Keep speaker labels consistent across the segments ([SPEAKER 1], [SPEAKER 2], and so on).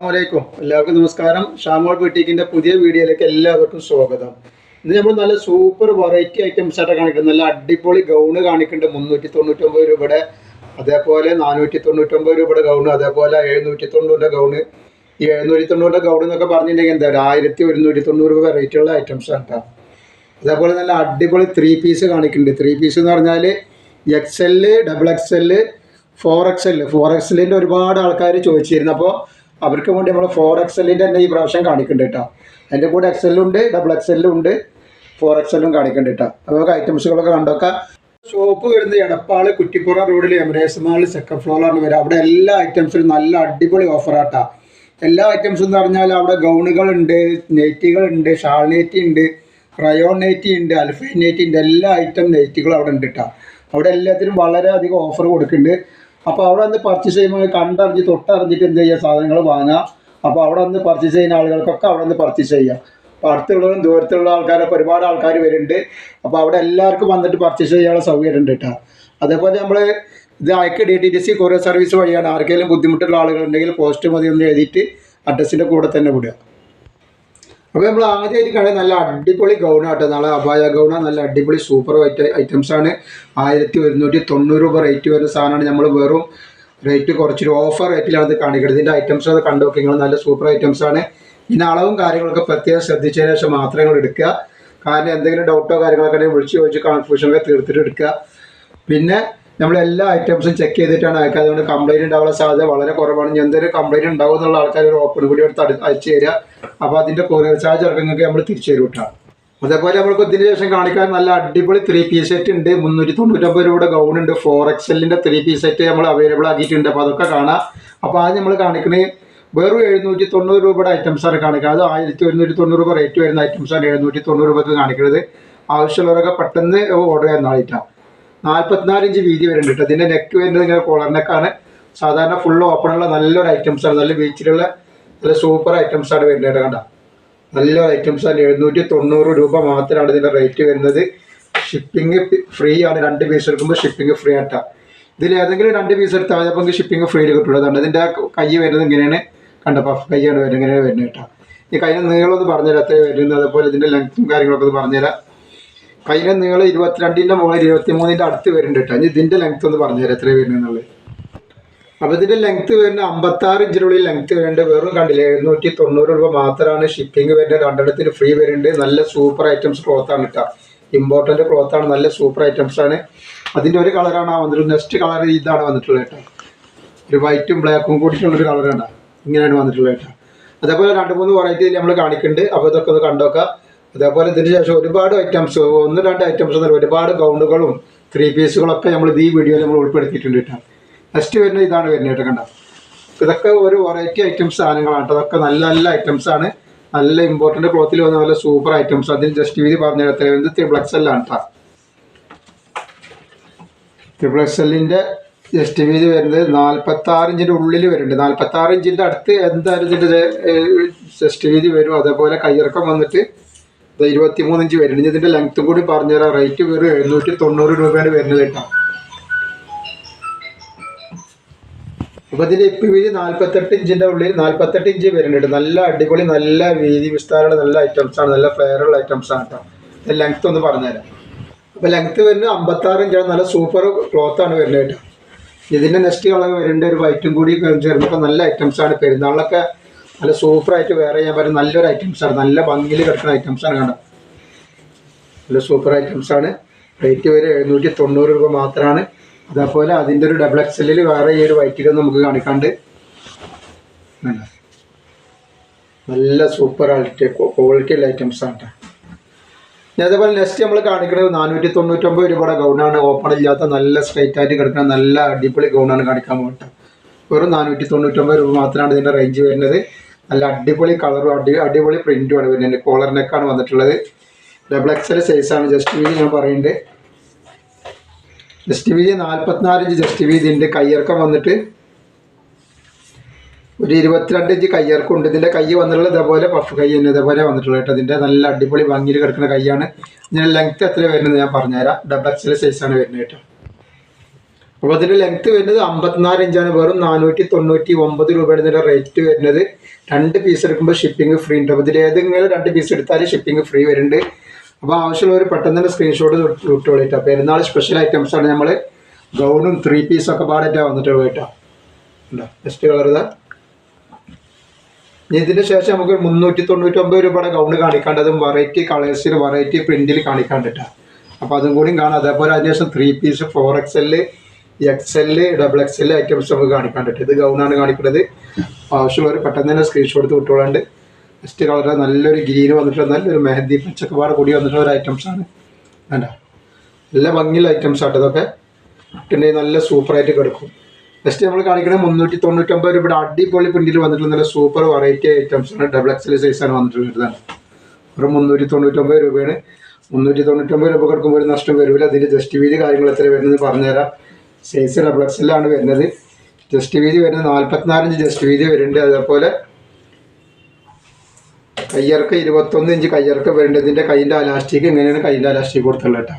[SPEAKER 1] അസ്സലാമലൈക്കും. എല്ലാവർക്കും നമസ്കാരം. ഷാമോൾ ബുട്ടീക്കിന്റെ പുതിയ വീഡിയോയിലേക്ക് എല്ലാവർക്കും സ്വാഗതം. ഇന്ന് നമ്മൾ നല്ല സൂപ്പർ വെറൈറ്റി ഐറ്റംസ് ആയിട്ട് കാണിക്കുന്നത്. നല്ല അടിപൊളി ഗൗണ് കാണിക്കുന്നുണ്ട്. മുന്നൂറ്റി തൊണ്ണൂറ്റൊമ്പത് രൂപയുടെ അതേപോലെ നാനൂറ്റി തൊണ്ണൂറ്റൊമ്പത് രൂപയുടെ ഗൗണ് അതേപോലെ എഴുന്നൂറ്റി തൊണ്ണൂറിന്റെ ഗൗണ് ഈ എഴുന്നൂറ്റി തൊണ്ണൂറിന്റെ ഗൗണ് എന്നൊക്കെ പറഞ്ഞിട്ടുണ്ടെങ്കിൽ എന്താ ഒരു ആയിരത്തി ഒരുന്നൂറ്റി തൊണ്ണൂറ് രൂപ വെറൈറ്റിയുള്ള ഐറ്റംസ് ആണ് കേട്ടോ അതേപോലെ നല്ല അടിപൊളി ത്രീ പീസ് കാണിക്കുന്നുണ്ട്. ത്രീ പീസ് എന്ന് പറഞ്ഞാൽ X L double X L four X L four X എല്ലിന്റെ ഒരുപാട് ആൾക്കാർ ചോദിച്ചിരുന്നു. അപ്പോൾ അവർക്ക് വേണ്ടി നമ്മൾ ഫോർ എക്സലിന്റെ തന്നെ ഈ പ്രാവശ്യം കാണിക്കുന്നുണ്ട് കേട്ടോ. അതിന്റെ കൂടെ എക്സലുണ്ട് ഡബിൾ എക്സ് ഉണ്ട്. ഫോർ എക്സലും കാണിക്കുന്നുണ്ട് കേട്ടോ. അപ്പോൾ നമുക്ക് ഐറ്റംസുകളൊക്കെ കണ്ടോക്കാം ഷോപ്പ് വരുന്നത് എടപ്പാൾ കുറ്റിപ്പുറ റോഡിൽ എമറേസ് മാൾ സെക്കൻഡ് ഫ്ലോറാണ് വരിക അവിടെ എല്ലാ ഐറ്റംസിലും നല്ല അടിപൊളി ഓഫറാട്ടാ എല്ലാ ഐറ്റംസും എന്ന് പറഞ്ഞാൽ അവിടെ ഗൗണുകളുണ്ട് നെറ്റികളുണ്ട് ഷാൾ നെറ്റി ഉണ്ട് റയോൺ നെറ്റി ഉണ്ട് അൽഫൈൻ നെറ്റി ഉണ്ട്. എല്ലാ ഐറ്റം നെറ്റികളും അവിടെ ഉണ്ട് കേട്ടോ. അവിടെ എല്ലാത്തിനും വളരെയധികം ഓഫർ കൊടുക്കുന്നുണ്ട് അപ്പോൾ അവിടെ നിന്ന് പർച്ചേസ് ചെയ്യുമ്പോൾ കണ്ടറിഞ്ഞ് തൊട്ടറിഞ്ഞിട്ട് എന്ത് ചെയ്യുക സാധനങ്ങൾ വാങ്ങാം അപ്പോൾ അവിടെ നിന്ന് പർച്ചേസ് ചെയ്യുന്ന ആളുകൾക്കൊക്കെ അവിടെ നിന്ന് പർച്ചേസ് ചെയ്യാം. അപ്പോൾ അടുത്തുള്ളവരും ദൂരത്തുള്ള ആൾക്കാരൊക്കെ ഒരുപാട് ആൾക്കാർ വരുന്നുണ്ട്. അപ്പോൾ അവിടെ എല്ലാവർക്കും വന്നിട്ട് പർച്ചേസ് ചെയ്യാനുള്ള സൗകര്യം ഉണ്ട് കേട്ടോ. അതേപോലെ നമ്മൾ ഇത് അയക്ക് D T T C courier service വഴിയാണ് ആർക്കെങ്കിലും ബുദ്ധിമുട്ടുള്ള ആളുകളുണ്ടെങ്കിൽ പോസ്റ്റ് മതി ഒന്ന് എഴുതിയിട്ട് അഡ്രസ്സിന്റെ കൂടെ തന്നെ വിടുക. അപ്പോൾ നമ്മൾ ആദ്യമായിട്ട് കണ്ട നല്ല അടിപൊളി ഗൗണാട്ടോ നാളെ അപായ ഗൗണ. നല്ല അടിപൊളി സൂപ്പർ ഐറ്റ ഐറ്റംസ് ആണ്. ആയിരത്തി ഒരുന്നൂറ്റി തൊണ്ണൂറ് രൂപ റേറ്റ് വരുന്ന സാധനമാണ്. നമ്മൾ വെറും റേറ്റ് കുറച്ചൊരു ഓഫർ റേറ്റിലാണ് ഇത് കാണിക്കുന്നത്. ഇതിന്റെ ഐറ്റംസ് അത് കണ്ടു നിങ്ങൾ നല്ല സൂപ്പർ ഐറ്റംസ് ആണ്. ഇതിന് അളവും കാര്യങ്ങളൊക്കെ പ്രത്യേകം ശ്രദ്ധിച്ചതിന് ശേഷം മാത്രമേ നിങ്ങൾ എടുക്കുക. കാരണം എന്തെങ്കിലും ഡൗട്ടോ കാര്യങ്ങളൊക്കെ ഉണ്ടെങ്കിൽ വിളിച്ച് ചോദിച്ച് കൺഫ്യൂഷനൊക്കെ തീർത്തിട്ട് എടുക്കുക. പിന്നെ നമ്മൾ എല്ലാ ഐറ്റംസും ചെക്ക് ചെയ്തിട്ടാണ് അയക്കുക അതുകൊണ്ട് കംപ്ലൈന്റ് ഉണ്ടാവാനുള്ള സാധ്യത വളരെ കുറവാണ്. എന്തൊരു കംപ്ലൈന്റ് ഉണ്ടാവും എന്നുള്ള ആൾക്കാർ ഒരു ഓപ്പൺ കൂടി എടുത്ത് അയച്ചു തരിക. അപ്പോൾ അതിന്റെ കൊറിയർ ചാർജ് ഇറങ്ങുന്നൊക്കെ നമ്മൾ തിരിച്ചു തരും കേട്ടോ അതേപോലെ നമ്മൾക്ക് ഇതിന് ശേഷം കാണിക്കാൻ നല്ല അടിപൊളി ത്രീ പീസ് സെറ്റ് ഉണ്ട്. മുന്നൂറ്റി തൊണ്ണൂറ്റൊമ്പത് രൂപയുടെ ഗൗൺ ഉണ്ട്. ഫോർ എക്സലിന്റെ ത്രീ പീസ് സെറ്റ് നമ്മൾ അവൈലബിൾ ആക്കിയിട്ടുണ്ട്. അപ്പോൾ അതൊക്കെ കാണാം. അപ്പോൾ ആദ്യം നമ്മൾ കാണിക്കുന്നത് വെറും എഴുന്നൂറ്റി തൊണ്ണൂറ് രൂപയുടെ ഐറ്റംസ് ആണ് കാണിക്കുക അത് ആയിരത്തി ഒരുന്നൂറ്റി തൊണ്ണൂറ് രൂപ റേറ്റ് വരുന്ന ഐറ്റംസ് ആണ് എഴുന്നൂറ്റി തൊണ്ണൂറ് രൂപക്ക് കാണിക്കുന്നത് ആവശ്യമുള്ളവരൊക്കെ പെട്ടെന്ന് ഓർഡർ ചെയ്യാൻ നാളിട്ടാണ് നാൽപ്പത്തിനാല് ഇഞ്ച് വീതി വരുന്നുണ്ട് കേട്ടോ ഇതിന്റെ നെക്ക് വരുന്നത് ഇങ്ങനെ കോളർ നെക്കാണ് സാധാരണ ഫുൾ ഓപ്പണുള്ള നല്ലൊരു ഐറ്റംസ് ആണ്. നല്ല ബീച്ചിലുള്ള നല്ല സൂപ്പർ ഐറ്റംസ് ആണ് വരുന്നത് കണ്ട. നല്ലൊരു ഐറ്റംസ് ആണ്. എഴുന്നൂറ്റി തൊണ്ണൂറ് രൂപ മാത്രമാണ് ഇതിന്റെ റേറ്റ് വരുന്നത്. ഷിപ്പിംഗ് ഫ്രീ ആണ്. രണ്ട് പീസ് എടുക്കുമ്പോൾ ഷിപ്പിംഗ് ഫ്രീ ആട്ടാ ഇതിൽ ഏതെങ്കിലും രണ്ട് പീസ് എടുത്താൽ മതി. അപ്പോൾ നിങ്ങൾക്ക് ഷിപ്പിംഗ് ഫ്രീ കിട്ടുള്ളൂ. അതുകൊണ്ട് ഇതിന്റെ കൈ വരുന്നത് ഇങ്ങനെയാണ്. കണ്ട? പഫ് കൈയാണ് വരുന്നത്. ഇങ്ങനെയാണ് വരുന്നത് കേട്ടോ ഈ കൈ നീളം ഒന്ന് പറഞ്ഞുതരാം. അത്രയും വരുന്നത്? അതുപോലെ ഇതിന്റെ ലെങ്ത്തും കാര്യങ്ങളൊക്കെ ഒന്ന് പറഞ്ഞുതരാം. കയ്യിലെ നീളം ഇരുപത്തിരണ്ടിന്റെ മുകളിൽ ഇരുപത്തി മൂന്നിന്റെ അടുത്ത് വരുന്നുണ്ട് കേട്ടോ ഇനി ഇതിന്റെ ലെങ്ത് ഒന്ന് പറഞ്ഞുതരാം എത്ര വരുന്നുള്ളത് അപ്പോൾ ഇതിന്റെ ലെങ്ത് വരുന്ന അമ്പത്താറ് ഇഞ്ചിനുള്ളിൽ ലെങ്ത് വരുന്നുണ്ട്. വെറും കണ്ടില്ല എഴുന്നൂറ്റി തൊണ്ണൂറ് രൂപ മാത്രമാണ് ഷിപ്പിംഗ് വരുന്നത്. രണ്ടെണ്ണത്തിന് ഫ്രീ വരുന്നുണ്ട്. നല്ല സൂപ്പർ ഐറ്റംസ് ക്ലോത്താണ് കേട്ടോ ഇമ്പോർട്ടന്റ് ക്ലോത്താണ് നല്ല സൂപ്പർ ഐറ്റംസ് ആണ്. അതിന്റെ ഒരു കളറാണ് ആ വന്നിട്ടുള്ളത്. നെക്സ്റ്റ് കളർ ഇതാണ് വന്നിട്ടുള്ളത് കേട്ടോ ഒരു വൈറ്റും ബ്ലാക്കും കൂടിയിട്ടുള്ളൊരു കളറാണ് ഇങ്ങനെയാണ് വന്നിട്ടുള്ളത് കേട്ടോ അതേപോലെ രണ്ട് മൂന്ന് വെറൈറ്റി നമ്മൾ കാണിക്കുന്നുണ്ട്. അപ്പോൾ ഇതൊക്കെ ഒന്ന് കണ്ടോക്കാം. അതേപോലെ ഇതിന് ശേഷം ഒരുപാട് ഐറ്റംസ് ഒന്ന് രണ്ട് ഐറ്റംസ് എന്നാൽ ഒരുപാട് ഗൗണ്ടുകളും ത്രീ പീസുകളൊക്കെ നമ്മൾ ഈ വീഡിയോയിൽ നമ്മൾ ഉൾപ്പെടുത്തിയിട്ടുണ്ട് കേട്ടോ. നെക്സ്റ്റ് വരുന്നത് ഇതാണ് വരുന്നത് കേട്ടോ കണ്ടോ? ഇതൊക്കെ ഒരു വെറൈറ്റി ഐറ്റംസ് സാധനങ്ങളാണ് കേട്ടോ. അതൊക്കെ നല്ല നല്ല ഐറ്റംസ് ആണ്. നല്ല ഇമ്പോർട്ടന്റ് ക്ലോത്തിൽ വന്ന നല്ല സൂപ്പർ ഐറ്റംസ് അതിന് ജസ്റ്റ് വീതി പറഞ്ഞു തരുന്നത് എക്സ് എല്ലാണ് കേട്ടോ. ത്രിബിൾ എക്സ് എല്ലിന്റെ ജസ്റ്റ് വീതി വരുന്നത് നാൽപ്പത്തി ആറ് ഇഞ്ചിന്റെ ഉള്ളിൽ വരുന്നുണ്ട്. നാൽപ്പത്താറിഞ്ചിന്റെ അടുത്ത് എന്തായാലും ഇതിന്റെ ജസ്റ്റ് വീതി വരും. അതേപോലെ കയ്യിറക്കം വന്നിട്ട് ഇരുപത്തി മൂന്ന് ഇഞ്ച് വരുന്നുണ്ട് ഇതിന്റെ ലെങ്ത്തും കൂടി പറഞ്ഞുതരാം. റേറ്റ് വെറും എഴുന്നൂറ്റി തൊണ്ണൂറ് രൂപയാണ് വരുന്നത് കേട്ടോ. അപ്പോൾ ഇതിന്റെ ഇപ്പി വീതി നാൽപ്പത്തെട്ട് ഇഞ്ചിന്റെ ഉള്ളിൽ നാൽപ്പത്തെട്ട് ഇഞ്ച് വരുന്നുണ്ട്. നല്ല അടിപൊളി നല്ല വീതി വിസ്താരമുള്ള നല്ല ഐറ്റംസ് ആണ്. നല്ല ഫ്ലെയറുള്ള ആണ് കേട്ടോ. ലെങ്ത്ത് ഒന്ന് പറഞ്ഞുതരാം. അപ്പോൾ ലെങ്ത്ത് വരുന്നത് അമ്പത്താറ് ഇഞ്ചാണ്. നല്ല സൂപ്പർ ക്ലോത്ത് ആണ് വരുന്നത് കേട്ടോ. ഇതിന്റെ നെക്സ്റ്റ് കളർ വരേണ്ട ഒരു വൈറ്റും കൂടി ചേർന്നപ്പോൾ നല്ല ഐറ്റംസ് ആണ്. പെരുന്നാളിലൊക്കെ നല്ല സൂപ്പറായിട്ട് വേറെ ചെയ്യാൻ പറ്റും നല്ലൊരു ഐറ്റംസ് ആണ്. നല്ല ഭംഗിയിൽ കിടക്കുന്ന ഐറ്റംസ് ആണ് കണ്ടോ? നല്ല സൂപ്പർ ഐറ്റംസ് ആണ്. റേറ്റ് വരെ എഴുന്നൂറ്റി തൊണ്ണൂറ് രൂപ മാത്രമാണ്. അതേപോലെ അതിന്റെ ഒരു ഡബിൾ എക്സലിൽ വേറെ ഈ ഒരു വൈറ്റിലും നമുക്ക് കാണിക്കാണ്ട്. നല്ല. സൂപ്പർ ആയിട്ട് ക്വാളിറ്റി ഉള്ള ഐറ്റംസ് ആണ് അതേപോലെ നെക്സ്റ്റ് നമ്മൾ കാണിക്കുന്നത് നാനൂറ്റി തൊണ്ണൂറ്റൊമ്പത് രൂപയുടെ ഗൗണാണ് ഓപ്പൺ ഇല്ലാത്ത നല്ല സ്ട്രൈറ്റ് ആയിട്ട് കിടക്കുന്ന നല്ല അടിപൊളി ഗൗണാണ് കാണിക്കാൻ പോകട്ടെ വെറും നാനൂറ്റി തൊണ്ണൂറ്റൊമ്പത് രൂപ മാത്രമാണ് ഇതിന്റെ റേഞ്ച് വരുന്നത്. നല്ല അടിപൊളി കളറും അടി അടിപൊളി പ്രിന്റുമാണ് വരുന്നത്. കോളർ നെക്കാണ് വന്നിട്ടുള്ളത്. ഡബിൾ എക്സൽ സൈസാണ് ജസ്റ്റ് വീതി ഞാൻ പറയുന്നുണ്ട് ജസ്റ്റ് വീതി നാൽപ്പത്തിനാല് ഇഞ്ച് ജസ്റ്റ് വീതി ഉണ്ട് കയ്യിറക്കം വന്നിട്ട് ഒരു ഇരുപത്തിരണ്ട് ഇഞ്ച് കയ്യിറക്കം ഉണ്ട്. ഇതിന്റെ കൈ വന്നിട്ടുള്ളത് ഇതേപോലെ പഫ് കൈ തന്നെ ഇതേപോലെ വന്നിട്ടുള്ളത് കേട്ടോ. ഇതിന്റെ നല്ല അടിപൊളി ഭംഗിയിൽ കിടക്കുന്ന കൈയാണ്. ഇതിന്റെ ലെങ്ത്ത് എത്ര വരുന്നത് ഞാൻ പറഞ്ഞുതരാം. ഡബിൾ എക്സൽ സൈസാണ് വരുന്നത് കേട്ടോ. അപ്പോൾ അതിന്റെ ലെങ്ത് വരുന്നത് അമ്പത്തിനാല് ഇഞ്ചാണ് വെറും നാനൂറ്റി തൊണ്ണൂറ്റി ഒമ്പത് രൂപയാണ് ഇതിന്റെ റേറ്റ് വരുന്നത്. രണ്ട് പീസ് എടുക്കുമ്പോൾ ഷിപ്പിംഗ് ഫ്രീ ഉണ്ട്. അപ്പോൾ ഇതിൽ ഏതെങ്കിലും രണ്ട് പീസ് എടുത്താൽ ഷിപ്പിംഗ് ഫ്രീ വരുന്നുണ്ട്. അപ്പോൾ ആവശ്യമുള്ളവർ പെട്ടെന്ന് തന്നെ സ്ക്രീൻഷോട്ട് വിട്ടോളിട്ടോ പെരുന്നാൾ സ്പെഷ്യൽ ആണ് നമ്മൾ ഗൗണും ത്രീ പീസൊക്കെ പാടായിട്ടാണ് വന്നിട്ടുള്ളത് കേട്ടോ. ബെസ്റ്റ് കളർ ഇതാ. ഇനി ഇതിന് ശേഷം നമുക്ക് മുന്നൂറ്റി തൊണ്ണൂറ്റൊമ്പത് രൂപയുടെ ഗൗണ് കാണിക്കാണ്ടതും വെറൈറ്റി കളേഴ്സിൽ വെറൈറ്റി പ്രിന്റിൽ കാണിക്കാണ്ടിട്ടാ അപ്പോൾ അതും കൂടിയും കാണാം. അതേപോലെ അതിനുശേഷം three piece four X L X L double X L items നമുക്ക് കാണിക്കാൻ പറ്റും. ഇത് ഗൗണാണ് കാണിക്കുന്നത്. ആവശ്യമുള്ളവർ പെട്ടെന്ന് തന്നെ സ്ക്രീൻഷോട്ട് എടുത്ത് വിട്ടോളാണ്ട്. നെക്സ്റ്റ് കളർ നല്ലൊരു ഗ്രീൻ വന്നിട്ടുള്ള നല്ലൊരു മെഹന്തി പച്ചക്കപാട് കൂടി വന്നിട്ടുള്ള ഒരു ഐറ്റംസ് ആണ്. വേണ്ട നല്ല ഭംഗിയുള്ള ഐറ്റംസ് ആട്ടോ ഇതൊക്കെ. ഇട്ടുണ്ടെങ്കിൽ നല്ല സൂപ്പറായിട്ട് കിടക്കും. നെക്സ്റ്റ് നമ്മൾ കാണിക്കുന്നത് മുന്നൂറ്റി തൊണ്ണൂറ്റൊമ്പത് രൂപയുടെ അടിപൊളി പ്രിന്റിൽ വന്നിട്ടുള്ള നല്ല സൂപ്പർ വെറൈറ്റി ഐറ്റംസ് ആണ്. ഡബിൾ എക്സൽ സൈസാണ് വന്നിട്ടുള്ളത് ഒരു മുന്നൂറ്റി തൊണ്ണൂറ്റൊമ്പത് രൂപയാണ്. മുന്നൂറ്റി തൊണ്ണൂറ്റൊമ്പത് രൂപ കൊടുക്കുമ്പോൾ ഒരു നഷ്ടം വരില്ല അതിന്റെ ജസ്റ്റ് വീതി കാര്യങ്ങൾ എത്ര വരുന്നത് പറഞ്ഞുതരാം. സൈസ് ഡബിൾ എക്സലാണ് വരുന്നത്. ജസ്റ്റ് വീതി വരുന്നത് നാൽപ്പത്തിനാലഞ്ച് ജസ്റ്റ് വീതി വരുന്നുണ്ട്. അതേപോലെ കയ്യർക്ക് ഇരുപത്തൊന്ന് ഇഞ്ച് കയ്യർക്ക് വരുന്നുണ്ട്. ഇതിന്റെ കൈന്റെ അലാസ്റ്റിക് ഇങ്ങനെയാണ് കൈന്റെ അലാസ്റ്റിക് കൊടുത്തുള്ളത് കേട്ടോ.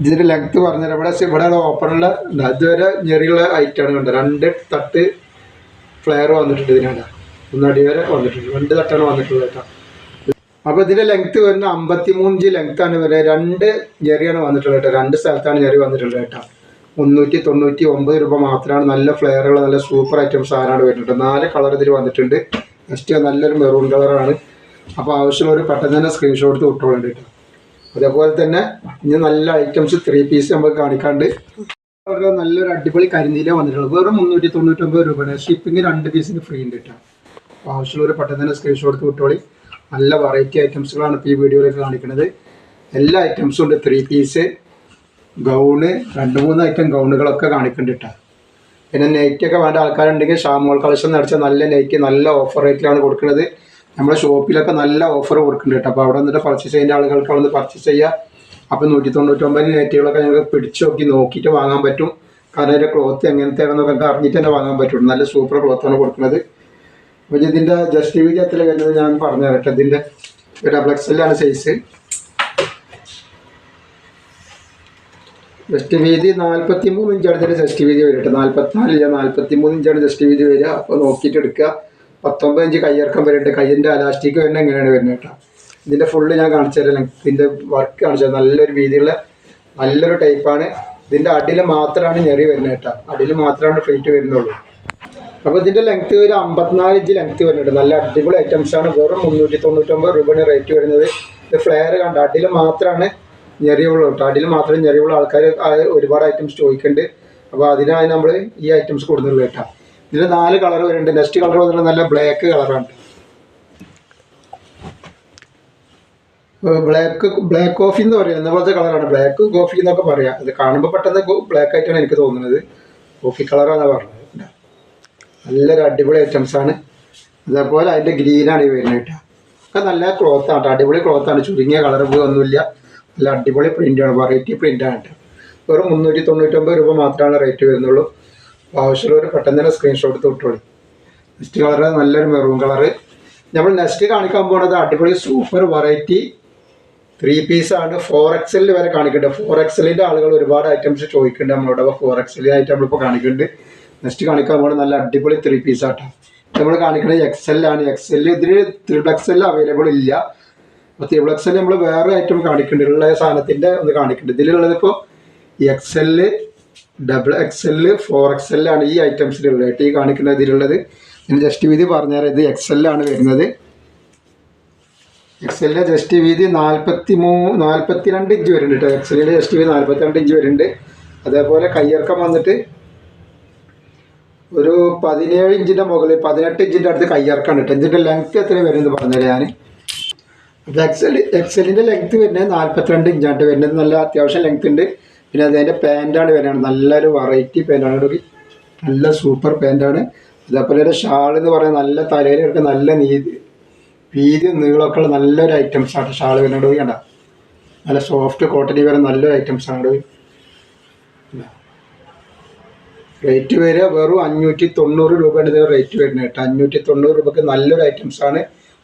[SPEAKER 1] ഇതിന്റെ ലെങ്ത്ത് പറഞ്ഞാൽ ഇവിടെ ഇവിടെ ഓപ്പണുള്ള അതുവരെ ഞെറിയുള്ള ഹൈറ്റാണ് കണ്ടത്. രണ്ട് തട്ട് ഫ്ലെയർ വന്നിട്ടുണ്ട് ഇതിനാണ് ഒന്നടി വരെ വന്നിട്ടുണ്ട്. രണ്ട് തട്ടാണ് വന്നിട്ടുള്ളത് കേട്ടോ. അപ്പോൾ ഇതിന്റെ ലെങ്ത്ത് വരുന്ന അമ്പത്തി മൂന്ന് ലെങ്ത് ആണ് വരുന്നത്. രണ്ട് ഞെറിയാണ് വന്നിട്ടുള്ളത് കേട്ടോ. രണ്ട് സ്ഥലത്താണ് ഞെറി വന്നിട്ടുള്ളത് കേട്ടോ. മുന്നൂറ്റി തൊണ്ണൂറ്റി ഒമ്പത് രൂപ മാത്രമാണ്. നല്ല ഫ്ലെയറുകൾ നല്ല സൂപ്പർ ഐറ്റം സാധനമാണ് വരുന്നുണ്ട് നാല് കളർ ഇതിൽ വന്നിട്ടുണ്ട്. നെക്സ്റ്റ് നല്ലൊരു മെറൂൺ കളറാണ് അപ്പോൾ ആവശ്യമുള്ളവർ പെട്ടെന്ന് തന്നെ സ്ക്രീൻഷോട്ട് വിട്ടോളേണ്ടി കേട്ടോ. അതേപോലെ തന്നെ ഇനി നല്ല ഐറ്റംസ് ത്രീ പീസ് നമുക്ക് കാണിക്കാണ്ട്. വളരെ നല്ലൊരു അടിപൊളി കരിനീല വന്നിട്ടുള്ളത്. വെറും മുന്നൂറ്റി തൊണ്ണൂറ്റൊമ്പത് രൂപയാണ്. ഷിപ്പിംഗ് രണ്ട് പീസിന് ഫ്രീ ഉണ്ട് കേട്ടോ. അപ്പോൾ ആവശ്യമുള്ളവർ പെട്ടെന്ന് തന്നെ സ്ക്രീൻഷോട്ട് വിട്ടോളി. നല്ല വെറൈറ്റി ഐറ്റംസുകളാണ് ഇപ്പോൾ ഈ വീഡിയോയിലേക്ക് കാണിക്കുന്നത് എല്ലാ ഐറ്റംസും ഉണ്ട്. ത്രീ പീസ് ഗൗണ് രണ്ട് മൂന്ന് ഐറ്റം ഗൗണുകളൊക്കെ കാണിക്കുന്നുണ്ട് പിന്നെ നെയ്റ്റൊക്കെ വേണ്ട ആൾക്കാരുണ്ടെങ്കിൽ ഷാമോൾ കളക്ഷൻ നടച്ച നല്ല നെയ്റ്റ് നല്ല ഓഫർ റേറ്റിലാണ് കൊടുക്കുന്നത്. നമ്മുടെ ഷോപ്പിലൊക്കെ നല്ല ഓഫർ കൊടുക്കുന്നുണ്ട് അപ്പോൾ അവിടെ വന്നിട്ട് പർച്ചേസ് ചെയ്യുന്ന ആളുകൾക്ക് അവിടെ നിന്ന് പർച്ചേസ് ചെയ്യുക അപ്പോൾ നൂറ്റി തൊണ്ണൂറ്റൊമ്പത് നെറ്റുകളൊക്കെ ഞങ്ങൾക്ക് പിടിച്ചു നോക്കി നോക്കിയിട്ട് വാങ്ങാൻ പറ്റും. കാരണം അതിന്റെ ക്ലോത്ത് എങ്ങനത്തെ ആണെന്നൊക്കെ അറിഞ്ഞിട്ട് തന്നെ വാങ്ങാൻ പറ്റും. നല്ല സൂപ്പർ ക്ലോത്താണ് കൊടുക്കുന്നത്. അപ്പോൾ ഇതിന്റെ ജസ്റ്റിഫിക്കത്തിൽ കഴിഞ്ഞത് ഞാൻ പറഞ്ഞു തരട്ടെ ഇതിന്റെ ഡബിൾ എക്സലാണ് സൈസ് ജസ്റ്റ് വീതി നാൽപ്പത്തി മൂന്ന് ഇഞ്ചാണ് ഇതിന്റെ ജസ്റ്റ് വീതി വരിക നാൽപ്പത്തിനാലില്ല നാൽപ്പത്തി മൂന്ന് ഇഞ്ചാണ് ജസ്റ്റ് വീതി വരിക. അപ്പോൾ നോക്കിയിട്ട് എടുക്കുക. പത്തൊമ്പത് ഇഞ്ച് കയ്യിറക്കം വരുന്നുണ്ട് കയ്യിന്റെ അലാസ്റ്റിക് വരുന്നത് എങ്ങനെയാണ് വരുന്നത് കേട്ടോ. ഇതിന്റെ ഫുള്ള് ഞാൻ കാണിച്ചു തരാം. ഇതിന്റെ വർക്ക് കാണിച്ചു തരാം. നല്ലൊരു വീതിയുള്ള നല്ലൊരു ടൈപ്പാണ് ഇതിന്റെ അടിയിൽ മാത്രമാണ് ഞെറി വരുന്നത് കേട്ടോ. അടിയിൽ മാത്രമാണ് ഫ്ലീറ്റ് വരുന്നുള്ളൂ. അപ്പോൾ ഇതിന്റെ ലെങ്ത് ഒരു അമ്പത്തിനാല് ഇഞ്ച് ലെങ്ത് വരുന്നുണ്ട് നല്ല അടിപൊളി ഐറ്റംസ് ആണ്. വെറും മുന്നൂറ്റി തൊണ്ണൂറ്റൊമ്പത് രൂപയാണ് റേറ്റ് വരുന്നത്. ഇത് ഫ്ലെയർ കണ്ട? അടിയിൽ മാത്രമാണ് ഞെറിയുള്ളൂ ടാഡിൽ മാത്രമേ ഞെറിയുള്ള ആൾക്കാർ ഒരുപാട് ഐറ്റംസ് ചോദിക്കുന്നുണ്ട് അപ്പോൾ അതിനായി നമ്മൾ ഈ ഐറ്റംസ് കൊടുക്കുന്നുള്ളൂ കേട്ടോ. ഇതിൽ നാല് കളർ വരുന്നുണ്ട്. നെക്സ്റ്റ് കളർ വന്നിട്ട് നല്ല ബ്ലാക്ക് കളറാണ് ബ്ലാക്ക് ബ്ലാക്ക് കോഫി എന്ന് പറയാം. എന്ന പോലത്തെ കളറാണ് ബ്ലാക്ക് കോഫി എന്നൊക്കെ പറയാം. അത് കാണുമ്പോൾ പെട്ടെന്ന് ബ്ലാക്ക് ആയിട്ടാണ് എനിക്ക് തോന്നുന്നത്. കോഫി കളറാണെന്ന് പറഞ്ഞത്. നല്ലൊരു അടിപൊളി ഐറ്റംസ് ആണ്. അതേപോലെ അതിന്റെ ഗ്രീനാണ് ഈ വരുന്നത് കേട്ടോ. ഒക്കെ നല്ല ക്ലോത്താണ് അടിപൊളി ക്ലോത്താണ് ചുരുങ്ങിയ കളർ പോയി ഒന്നുമില്ല. നല്ല അടിപൊളി പ്രിന്റാണ് വെറൈറ്റി പ്രിന്റാണ് വെറും മുന്നൂറ്റി തൊണ്ണൂറ്റൊമ്പത് രൂപ മാത്രമാണ് റേറ്റ് വരുന്നുള്ളൂ. ആവശ്യമുള്ളവർ പെട്ടെന്ന് തന്നെ സ്ക്രീൻഷോട്ട് തൊട്ടോളി നെക്സ്റ്റ് കളർ നല്ലൊരു മെറൂൺ കളറ് നമ്മൾ നെക്സ്റ്റ് കാണിക്കാൻ പോകുന്നത് അടിപൊളി സൂപ്പർ വെറൈറ്റി ത്രീ പീസാണ് ഫോർ എക്സലിൽ വരെ കാണിക്കുന്നുണ്ട്. ഫോർ എക്സലിന്റെ ആളുകൾ ഒരുപാട് ഐറ്റംസ് ചോദിക്കുന്നുണ്ട് നമ്മളോട്. അപ്പോൾ ഫോർ എക്സലിനായിട്ട് നമ്മളിപ്പോൾ കാണിക്കുന്നുണ്ട്. നെക്സ്റ്റ് കാണിക്കാൻ പോകുന്നത് നല്ല അടിപൊളി ത്രീ പീസാട്ടോ നമ്മൾ കാണിക്കുന്നത് എക്സെല്ലാണ് എക്സലിൽ ഇതിൽ ത്രിബിൾ എക്സലിൽ അവൈലബിൾ ഇല്ല. ത്രിബിൾ എക്സൽ നമ്മൾ വേറെ ഐറ്റം കാണിക്കുന്നുണ്ട് ഉള്ള സാധനത്തിന്റെ ഒന്ന് കാണിക്കുന്നുണ്ട് ഇതിലുള്ളത് ഇപ്പോൾ എക്സൽ ഡബിൾ എക്സൽ ഫോർ എക്സെല്ലാണ് ഈ ഐറ്റംസിലുള്ളത് ഈ കാണിക്കുന്ന ഇതിലുള്ളത്. ഞാൻ ജസ്റ്റ് വീതി പറഞ്ഞാൽ ഇത് എക്സെല്ലാണ് വരുന്നത്. എക്സലിന്റെ ജസ്റ്റ് വീതി നാൽപ്പത്തി മൂ നാൽപ്പത്തി രണ്ട് ഇഞ്ച് വരുന്നുണ്ട് കേട്ടോ. എക്സലിന്റെ ജസ്റ്റ് വീതി നാൽപ്പത്തി രണ്ട് ഇഞ്ച് വരുന്നുണ്ട്. അതേപോലെ കയ്യിറക്കം വന്നിട്ട് ഒരു പതിനേഴ് ഇഞ്ചിന്റെ മുകളിൽ പതിനെട്ട് ഇഞ്ചിന്റെ അടുത്ത് കയ്യിറക്കാണ് കേട്ടോ. ഇതിന്റെ ലെങ്ത് എത്ര വരുന്നത് പറഞ്ഞുതരാം ഞാൻ ഇത് എക്സൽ ലെങ്ത് വരുന്നത് നാൽപ്പത്തിരണ്ട് ഇഞ്ചാണ്ട് വരുന്നത് നല്ല അത്യാവശ്യം ലെങ്ത് ഉണ്ട്. പിന്നെ അതിന്റെ പാന്റാണ് വരുന്നത്. നല്ലൊരു വെറൈറ്റി പാന്റാണ് ഒരു നല്ല സൂപ്പർ പാന്റാണ് അതേപോലെ ഷാൾ എന്ന് പറയുന്നത് നല്ല തലയിൽ എടുക്കുന്ന നല്ല നീതി വീതി നീളമൊക്കെ ഉള്ള നല്ലൊരു ഐറ്റംസ് ആണ് ഷാൾ വരുന്നത്. കണ്ട? നല്ല സോഫ്റ്റ് കോട്ടണിൽ വരുന്ന നല്ലൊരു ഐറ്റംസ് ആണ്. റേറ്റ് വരിക വെറും അഞ്ഞൂറ്റി തൊണ്ണൂറ് രൂപയാണ് ഇതിന് റേറ്റ് വരുന്നത് കേട്ടോ. അഞ്ഞൂറ്റി തൊണ്ണൂറ് രൂപക്ക് നല്ലൊരു ഐറ്റംസ് ആണ്.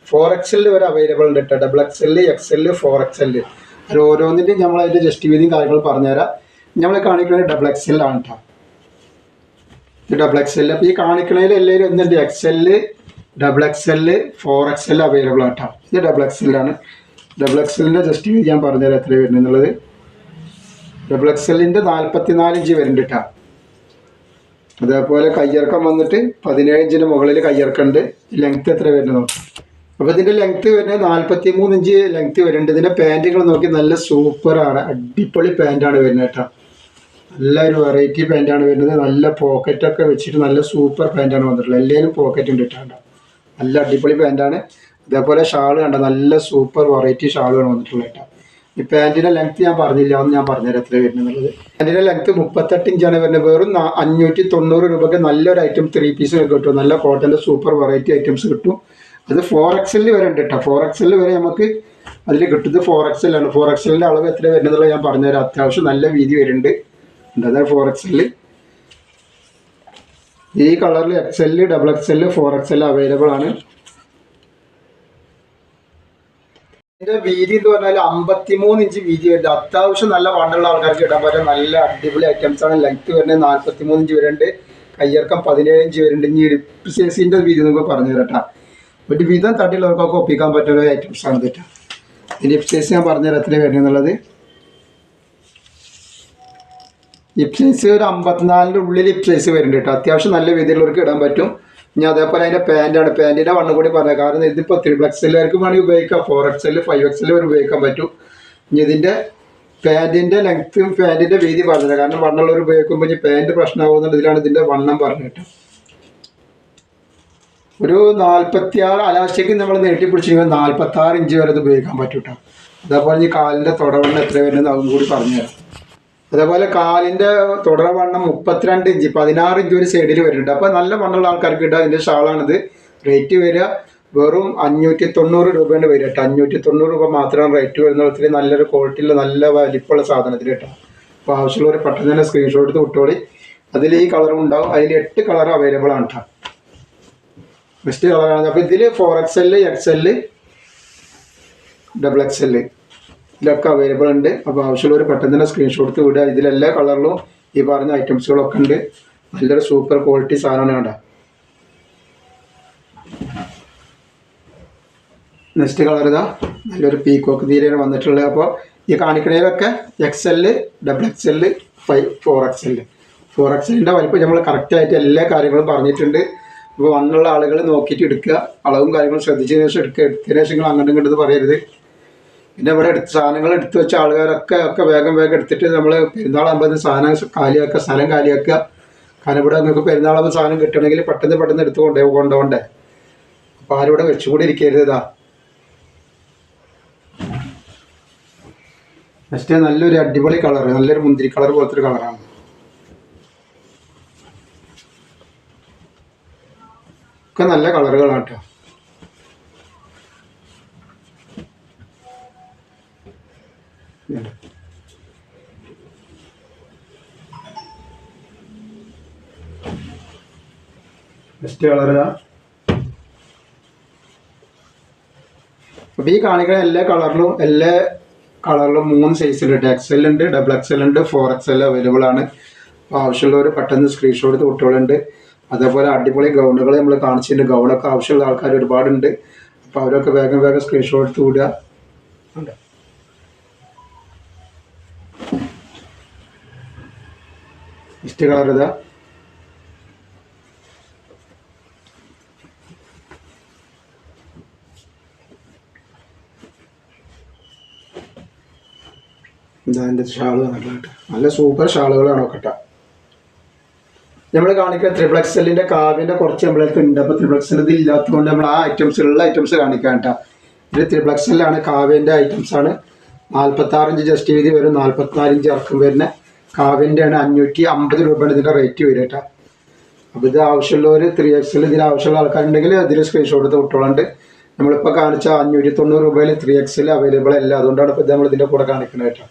[SPEAKER 1] ഫോർ എക്സെൽ വരെ അവൈലബിൾ ഉണ്ട് കേട്ടോ double XL XL four XL അത് ഓരോന്നിന്റെയും നമ്മൾ അതിന്റെ ജസ്റ്റ് വീതിയും കാര്യങ്ങളും പറഞ്ഞുതരാം. നമ്മൾ കാണിക്കുന്നത് ഡബിൾ എക്സ് എൽ ആണ് കേട്ടോ ഇത് ഡബിൾ എക്സ് എൽ അപ്പോൾ ഈ കാണിക്കുന്നതിൽ എല്ലാവരും ഒന്നുണ്ട്. X L double X L four X L available ആട്ടോ ഇത് ഡബിൾ എക്സ് എല്ലാണ് ഡബിൾ എക്സ് എല്ലിന്റെ ജസ്റ്റ് ഞാൻ പറഞ്ഞുതരാം എത്ര വരുന്നത് എന്നുള്ളത്. ഡബിൾ എക്സ് എല്ലിന്റെ നാൽപ്പത്തി നാല് ഇഞ്ച് വരുന്നുണ്ട് കേട്ടോ അതേപോലെ കയ്യിറക്കം വന്നിട്ട് പതിനേഴ് ഇഞ്ചിന് മുകളിൽ കയ്യിറക്കുണ്ട് ലെങ്ത് എത്ര വരുന്നത് നോക്കാം. അപ്പോൾ ഇതിന്റെ ലെങ്ത് വരുന്നത് നാൽപ്പത്തി മൂന്ന് ഇഞ്ച് ലെങ്ത് വരുന്നുണ്ട്. ഇതിന്റെ പാന്റുകൾ നോക്കി നല്ല സൂപ്പറാണ് അടിപൊളി പാന്റാണ് വരുന്നത് കേട്ടോ. നല്ല ഒരു വെറൈറ്റി പാന്റാണ് വരുന്നത്. നല്ല പോക്കറ്റൊക്കെ വെച്ചിട്ട് നല്ല സൂപ്പർ പാന്റാണ് വന്നിട്ടുള്ളത്. എല്ലാവരും പോക്കറ്റ് ഉണ്ട് ഇട്ടാണ്ട നല്ല അടിപൊളി പാന്റാണ് അതേപോലെ ഷാൾ കണ്ട? നല്ല സൂപ്പർ വെറൈറ്റി ഷാളുകൾ വന്നിട്ടുള്ളത് കേട്ടോ. ഈ പാന്റിന്റെ ലെങ്ത് ഞാൻ പറഞ്ഞില്ല. എന്ന് ഞാൻ പറഞ്ഞുതരാം എത്ര വരുന്നുള്ളത് പാന്റിന്റെ ലെങ്ത് മുപ്പത്തെട്ട് ഇഞ്ചാണ് വരുന്നത്. വെറും അഞ്ഞൂറ്റി തൊണ്ണൂറ് രൂപയ്ക്ക് നല്ലൊരു ഐറ്റം ത്രീ പീസ് കിട്ടും. നല്ല കോട്ടന്റെ സൂപ്പർ വെറൈറ്റി ഐറ്റംസ് കിട്ടും. അത് ഫോർ എക്സലിൽ വരെ ഉണ്ട് കേട്ടോ ഫോർ എക്സലിൽ വരെ നമുക്ക് അതിൽ കിട്ടുന്നത് ഫോർ എക്സലാണ് ഫോർ എക്സലിന്റെ അളവ് എത്ര വരുന്നതെന്നുള്ള ഞാൻ പറഞ്ഞുതരാം. അത്യാവശ്യം നല്ല വീതി വരുന്നുണ്ട്. അതായത് ഫോർ എക്സലിൽ ഈ കളറിൽ XL double XL four XL available ആണ്. ഇതിന്റെ വീതി എന്ന് പറഞ്ഞാൽ അമ്പത്തിമൂന്ന് ഇഞ്ച് വീതി വരുന്നത് അത്യാവശ്യം നല്ല വണ്ണുള്ള ആൾക്കാർക്ക് ഇടാൻ പറ്റും നല്ല അടിപൊളി ഐറ്റംസ് ആണ്. ലെങ്ത് വരുന്നത് നാല്പത്തിമൂന്ന് ഇഞ്ച് വരുന്നുണ്ട്. കയ്യിറക്കം പതിനേഴ് ഇഞ്ച് വരുന്നുണ്ട്. ഇനി ഇടുപ്പ് വീതി നമുക്ക് പറഞ്ഞു തരട്ടാ ഒരു വിധം തട്ടിലവർക്കൊക്കെ ഒപ്പിക്കാൻ പറ്റുന്ന ഒരു ഐറ്റംസ് ആണ് തെറ്റാ ഇതിന്റെ ഇപ്പ് ഞാൻ പറഞ്ഞു തരാം എത്ര വരുന്നുള്ളത് ഇപ്സൈസ് സൈസ് ഒരു അമ്പത്തിനാലിന്റെ ഉള്ളിൽ ഇപ്സൈസ് സൈസ് വരുന്നുണ്ട് കേട്ടോ അത്യാവശ്യം നല്ല രീതിയിലുള്ളവർക്ക് ഇടാൻ പറ്റും. ഇനി അതേപോലെ അതിന്റെ പാന്റാണ് പാന്റിന്റെ വണ്ണം കൂടി പറഞ്ഞത്. കാരണം ഇതിപ്പോൾ ത്രിബിൾ എക്സലുകാർക്ക് വേണമെങ്കിൽ ഉപയോഗിക്കാം. ഫോർ എക്സൽ ഫൈവ് എക്സൽ വരെ ഉപയോഗിക്കാൻ പറ്റും. ഇനി ഇതിന്റെ പാന്റിന്റെ ലെങ്ത്തും പാന്റിന്റെ വീതി പറഞ്ഞത്. കാരണം വണ്ണമുള്ളവർ ഉപയോഗിക്കുമ്പോൾ ഇനി പാന്റ് പ്രശ്നമാകുന്നുണ്ട് ഇതിലാണ് ഇതിന്റെ വണ്ണം പറഞ്ഞു കേട്ടോ ഒരു നാൽപ്പത്തി ആറ് അലാസ്റ്റിക് നമ്മൾ നീട്ടിപ്പിടിച്ചിരിക്കുമ്പോൾ നാൽപ്പത്തി ആറ് ഇഞ്ച് വരെ അത് ഉപയോഗിക്കാൻ പറ്റും കേട്ടോ അതേപോലെ ഈ കാലിന്റെ തുടവണ്ണം എത്ര വരുന്നത് അതും കൂടി പറഞ്ഞുതരാം അതേപോലെ കാലിന്റെ തുടവണ്ണം മുപ്പത്തിരണ്ട് ഇഞ്ച് പതിനാറ് ഇഞ്ച് ഒരു സൈഡിൽ വരുന്നുണ്ട്. അപ്പോൾ നല്ല വണ്ണമുള്ള ആൾക്കാർക്ക് കിട്ടുക അതിന്റെ ഷാളാണിത്. റേറ്റ് വരിക വെറും അഞ്ഞൂറ്റി തൊണ്ണൂറ് രൂപേന്റെ വരിക കേട്ടോ അഞ്ഞൂറ്റി തൊണ്ണൂറ് രൂപ മാത്രമാണ് റേറ്റ് വരുന്നത് ഒത്തിരി നല്ലൊരു ക്വാളിറ്റിയിൽ നല്ല വലിപ്പമുള്ള സാധനത്തിൽ കേട്ടോ അപ്പോൾ ആവശ്യമുള്ളവർ പെട്ടെന്ന് തന്നെ സ്ക്രീൻഷോട്ട് എടുത്ത് വിട്ടോളി. അതിൽ ഈ കളറും ഉണ്ടാവും. അതിൽ എട്ട് കളർ അവൈലബിൾ ആണ് കേട്ടോ ബെസ്റ്റ് കളറാണ് അപ്പോൾ ഇതിൽ four X L X L double X L ഇതിലൊക്കെ അവൈലബിൾ ഉണ്ട്. അപ്പോൾ ആവശ്യമുള്ളവർ പെട്ടെന്ന് തന്നെ സ്ക്രീൻഷോട്ട് എടുത്ത് വിടുക. ഇതിലെല്ലാ കളറിലും ഈ പറഞ്ഞ ഐറ്റംസുകളൊക്കെ ഉണ്ട്. നല്ലൊരു സൂപ്പർ ക്വാളിറ്റി സാധനമാണ് വേണ്ട നെക്സ്റ്റ് കളർ ഇതാ. നല്ലൊരു പീക്കോക്ക് തീരെയാണ് വന്നിട്ടുള്ളത്. അപ്പോൾ ഈ കാണിക്കണേലൊക്കെ X L double X L five four X L four X എല്ലിന്റെ വലിപ്പം നമ്മൾ കറക്റ്റായിട്ട് എല്ലാ കാര്യങ്ങളും പറഞ്ഞിട്ടുണ്ട്. അപ്പോൾ വന്നുള്ള ആളുകൾ നോക്കിയിട്ട് എടുക്കുക. അളവും കാര്യങ്ങളും ശ്രദ്ധിച്ചതിന് ശേഷം എടുക്കുക എടുത്തതിന് ശേഷം നിങ്ങൾ അങ്ങോട്ടും ഇങ്ങോട്ട് പറയരുത്. പിന്നെ ഇവിടെ എടുത്ത് സാധനങ്ങൾ എടുത്തു വെച്ച ആൾക്കാരൊക്കെ ഒക്കെ വേഗം വേഗം എടുത്തിട്ട് നമ്മൾ പെരുന്നാളാകുമ്പോൾ സാധനം കാലിയാക്കുക സ്ഥലം കാലിയാക്കുക. കാരണം ഇവിടെ നിങ്ങൾക്ക് പെരുന്നാളാകുമ്പോൾ സാധനം കിട്ടണമെങ്കിൽ പെട്ടെന്ന് പെട്ടെന്ന് എടുത്ത് കൊണ്ടേ കൊണ്ടുപോകണ്ടേ അപ്പോൾ ആരും ഇവിടെ വെച്ചുകൂടി ഇരിക്കരുത് ഇതാ. നെക്സ്റ്റ് നല്ലൊരു അടിപൊളി കളർ നല്ലൊരു മുന്തിരി കളർ പോലത്തെ ഒരു കളറാണ്. ഒക്കെ നല്ല കളറുകളാണ് കേട്ടോ. നെക്സ്റ്റ് കളർ ഈ കാണിക്കുന്ന എല്ലാ കളറിലും എല്ലാ കളറിലും മൂന്ന് സൈസിലുണ്ട് എക്സൽ ഉണ്ട്. ഡബിൾ എക്സൽ ഉണ്ട് ഫോർ എക്സൽ അവൈലബിൾ ആണ്. ആവശ്യമുള്ളവർ പെട്ടെന്ന് സ്ക്രീൻഷോട്ട് എടുത്ത് കുട്ടികളുണ്ട് അതേപോലെ അടിപൊളി ഗൗണുകൾ നമ്മൾ കാണിച്ചിട്ടുണ്ട്. ഗൗണൊക്കെ ആവശ്യമുള്ള ആൾക്കാർ ഒരുപാടുണ്ട്. അപ്പോൾ അവരൊക്കെ വേഗം വേഗം സ്ക്രീൻഷോട്ട് എടുത്ത് വിടുക. ഉണ്ട്. ഇഷ്ട കളർ ഇതാ ഇതാ എന്റെ ഷാൾ നല്ല സൂപ്പർ ഷാളുകളാണോ കേട്ടോ നമ്മൾ കാണിക്കുക ത്രിപ്ലക്സലിന്റെ കാവ്യന്റെ കുറച്ച് നമ്മളടുത്ത് ഉണ്ട്. അപ്പോൾ ത്രിപ്ലക്സൽ ഇത് ഇല്ലാത്തതുകൊണ്ട് നമ്മൾ ആ ഐറ്റംസ് ഉള്ള ഐറ്റംസ് കാണിക്കാം കേട്ടോ. ഇത് ത്രിപ്ലക്സലാണ് കാവ്യന്റെ ഐറ്റംസ് ആണ്. നാൽപ്പത്താറ് ഇഞ്ച് ജസ്റ്റ് വീതി വരും. നാൽപ്പത്തിനാല് ഇഞ്ച് ഇറക്കം വരുന്ന. കാവ്യന്റെ ആണ് അഞ്ഞൂറ്റി അമ്പത് രൂപയാണ് ഇതിന്റെ റേറ്റ് വരിക കേട്ടോ. അപ്പോൾ ഇത് ആവശ്യമുള്ളവർ ത്രീ എക്സിൽ ഇതിന് ആവശ്യമുള്ള ആൾക്കാരുണ്ടെങ്കിൽ അതിൽ സ്ക്രീൻഷോട്ട് എടുത്ത് വിട്ടോളുണ്ട്. നമ്മളിപ്പോൾ കാണിച്ച അഞ്ഞൂറ്റി തൊണ്ണൂറ് രൂപയിൽ ത്രീ എക്സിൽ അവൈലബിൾ അല്ല. അതുകൊണ്ടാണ് ഇപ്പോൾ നമ്മൾ ഇതിന്റെ കൂടെ കാണിക്കുന്നത് കേട്ടോ.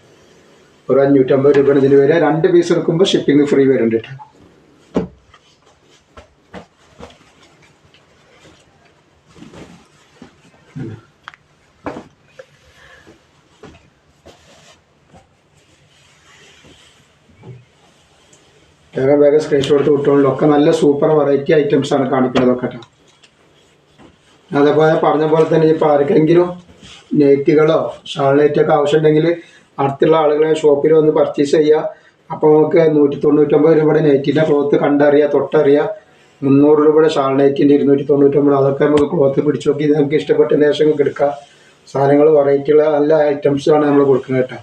[SPEAKER 1] ഒരു അഞ്ഞൂറ്റമ്പത് രൂപയാണ് ഇതിന് വരിക. രണ്ട് പീസ് എടുക്കുമ്പോൾ ഷിപ്പിംഗ് ഫ്രീ വരുന്നുണ്ട് കേട്ടോ. വേഗം വേഗം സ്ക്രീൻഷോട്ട് എടുത്ത് ഒക്കെ നല്ല സൂപ്പർ വെറൈറ്റി ഐറ്റംസ് ആണ് കാണിക്കുന്നതൊക്കെ കേട്ടോ. അതേപോലെ പറഞ്ഞ പോലെ തന്നെ ഇപ്പോൾ ആർക്കെങ്കിലും നെറ്റുകളോ ആവശ്യം ആവശ്യമുണ്ടെങ്കിൽ അടുത്തുള്ള ആളുകളെ ഷോപ്പിൽ വന്ന് പർച്ചേസ് ചെയ്യുക അപ്പോൾ നമുക്ക് നൂറ്റി തൊണ്ണൂറ്റൊമ്പത് രൂപയുടെ നെറ്റിന്റെ ക്ലോത്ത് കണ്ടറിയാം തൊട്ടറിയാം. മുന്നൂറ് രൂപയുടെ ഷാൾ നെറ്റിന്റെ ഇരുന്നൂറ്റി തൊണ്ണൂറ്റൊമ്പത് അതൊക്കെ നമുക്ക് ക്ലോത്ത് പിടിച്ചു നോക്കി നമുക്ക് ഇഷ്ടപ്പെട്ട നേഷങ്ങൾക്ക് എടുക്കാം. സാധനങ്ങൾ വെറൈറ്റിയുള്ള നല്ല ഐറ്റംസാണ് നമ്മൾ കൊടുക്കുന്നത് കേട്ടോ.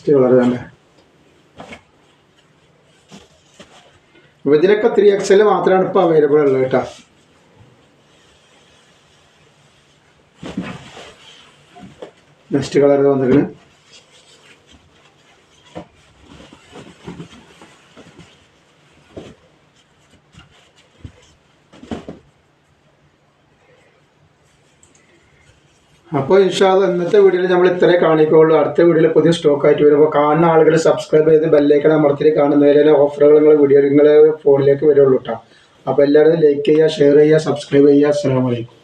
[SPEAKER 1] ജസ്റ്റ് കളർ തന്നെ അപ്പൊ ഇതിനൊക്കെ ത്രീ എക്സൽ മാത്രമാണ് ഇപ്പോൾ അവൈലബിൾ ഉള്ളത് കേട്ടോ നെക്സ്റ്റ് കളർ വന്നിരിക്കുന്നത് അപ്പോൾ ഇൻഷാൽ ഇന്നത്തെ വീഡിയോയിൽ നമ്മൾ ഇത്രേ കാണിക്കുള്ളൂ. അടുത്ത വീഡിയോയിൽ പുതിയ സ്റ്റോക്ക് ആയിട്ട് വരുമ്പോൾ കാണുന്ന ആളുകൾ സബ്സ്ക്രൈബ് ചെയ്ത് ബെല്ലേക്കൺ അമർത്തി കാണുന്നതിലെ ഓഫറുകൾ നിങ്ങൾ വീഡിയോ നിങ്ങൾ ഫോണിലേക്ക് വരുള്ളൂ കേട്ടോ അപ്പോൾ എല്ലാവരും ലൈക്ക് ചെയ്യുക ഷെയർ ചെയ്യുക സബ്സ്ക്രൈബ് ചെയ്യുക. അസ്സാം വലൈക്കും